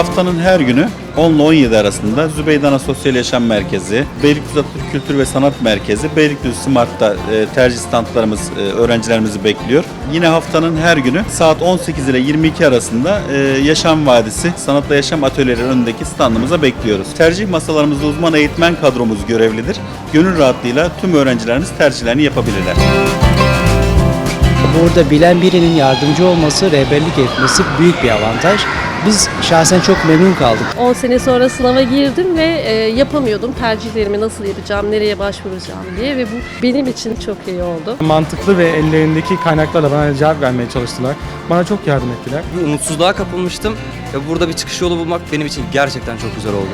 haftanın her günü 10 ile 17 arasında Zübeydana Sosyal Yaşam Merkezi, Beylikdüzü Atatürk Kültür ve Sanat Merkezi, Beylikdüzü Smart'ta e, tercih standlarımız e, öğrencilerimizi bekliyor. Yine haftanın her günü saat 18 ile 22 arasında e, Yaşam Vadisi Sanatla Yaşam Atölyeleri önündeki standımıza bekliyoruz. Tercih masalarımızda uzman eğitmen kadromuz görevlidir. Gönül rahatlığıyla tüm öğrencilerimiz tercihlerini yapabilirler. Burada bilen birinin yardımcı olması, rehberlik etmesi büyük bir avantaj. Biz şahsen çok memnun kaldık. 10 sene sonra sınava girdim ve e, yapamıyordum. Tercihlerimi nasıl yapacağım, nereye başvuracağım diye ve bu benim için çok iyi oldu. mantıklı ve ellerindeki kaynaklarla bana cevap vermeye çalıştılar. Bana çok yardım ettiler. Bir umutsuzluğa kapılmıştım ve burada bir çıkış yolu bulmak benim için gerçekten çok güzel oldu.